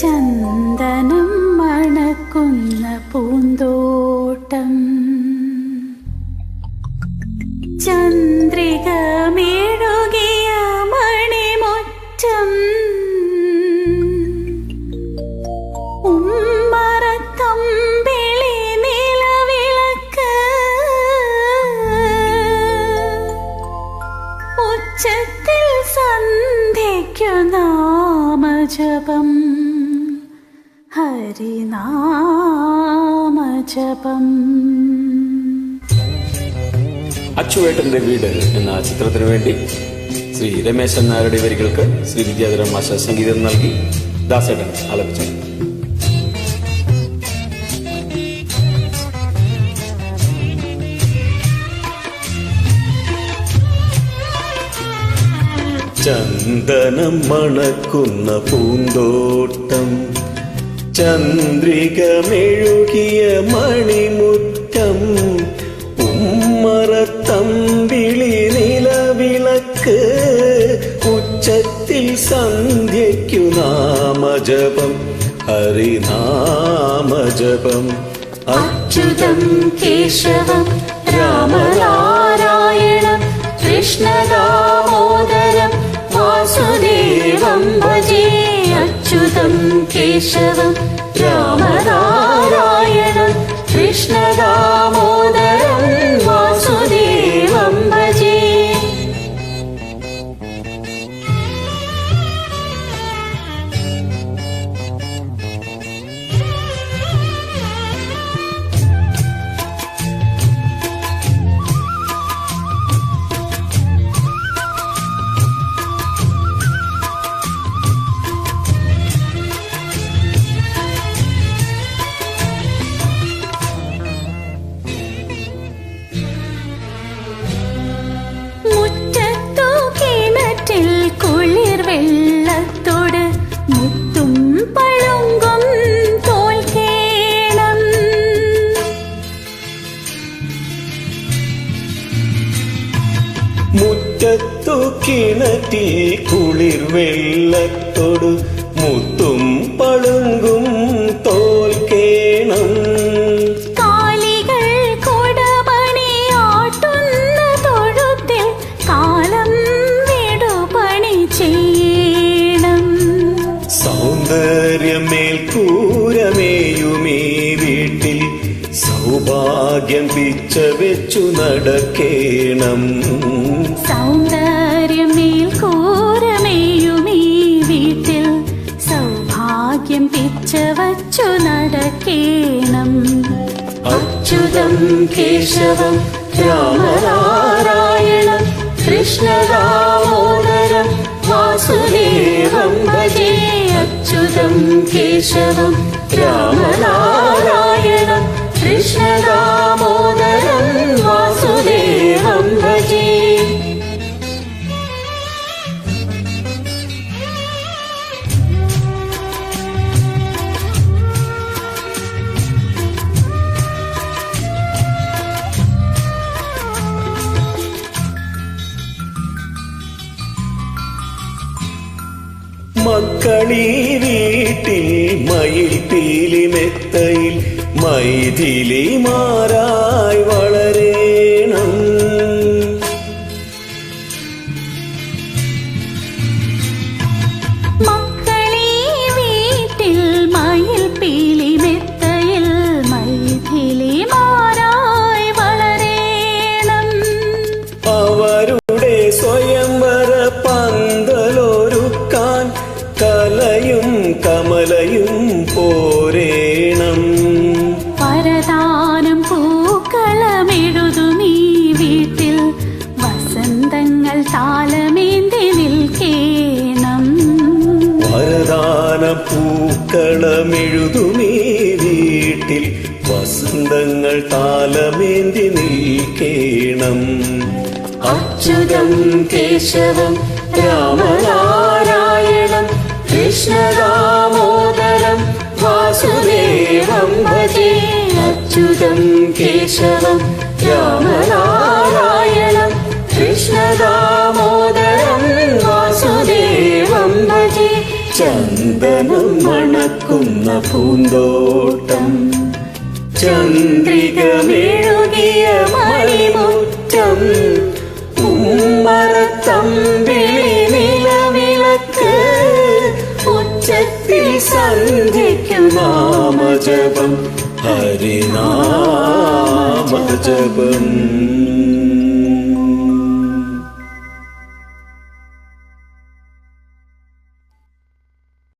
ചന്ദനം മണക്കുന്ന പൂന്തോട്ടം. ചന്ദ്രിക മേഴുകിയ മണിമുറ്റം. ഉച്ചത്തിൽ ഹരിനാമജപം. അച്ചുവേട്ടന്റെ വീട് എന്ന ചിത്രത്തിനു വേണ്ടി ശ്രീ രമേശൻ നായരുടെ വരികൾക്ക് ശ്രീ വിദ്യാധരൻ മാഷ സംഗീതം നൽകി ദാസേട്ടൻ ആലപിച്ചു. ചന്ദനം മണക്കുന്ന പൂന്തോട്ടം ചന്ദ്രിക മെഴുകിയ മണിമുറ്റം ഉമ്മറത്തമ്പിളി നിലവിളക്ക് ഉച്ചത്തിൽ സന്ധ്യയ്ക്കു നാമജപം ഹരിനാമജപം. അച്യുതം കേശവം രാമനാരായണം കൃഷ്ണരാമോദരം വാസുദേവം ഭജേ അച്യുതം കേശവം രാമനാരായണം കൃഷ്ണദാമോദരം മുറ്റത്തു കിണറ്റി കുളിർ വെള്ളത്തോടു മുത്തും പളുങ്കും തോൽക്കേണം കാലികൾ കൊടപണിയാട്ടുന്ന പിച്ച വെച്ചു നടക്കേണം. സൗന്ദര്യമേൽ കൂരമേയുമീ വീട്ടിൽ. സൗഭാഗ്യം പിച്ച വച്ചു നടക്കേണം. അച്യുതം കേശവം രാമനാരായണം കൃഷ്ണരാമോദരം വാസുദേവം ഭജേ. അച്യുതം കേശവം രാമനാരായണം കൃഷ്ണദാമോദരം വാസുദേവം ഭജേ. മക്കളീ വീട്ടിൽ മയിൽ പീലി മൈഥിലി മാറായി വളരേണം പൂക്കളമെഴുതുമീ വീട്ടിൽ. വസന്തങ്ങൾ താലമേന്തി നിൽക്കേണം. അച്യുതം കേശവം രാമനാരായണം കൃഷ്ണരാമോദരം വാസുദേവം ഭജേ. അച്യുതം കേശവം രാമനാരായണം. ചന്ദനം മണക്കുന്ന പൂന്തോട്ടം. ചന്ദ്രിക മെഴുകിയ മണിമുറ്റം. ഉമ്മറത്തമ്പിളി നിലവിളക്ക്. ഉച്ചത്തിൽ സന്ധ്യയ്ക്കു നാമജപം. ഹരിനാമജപം.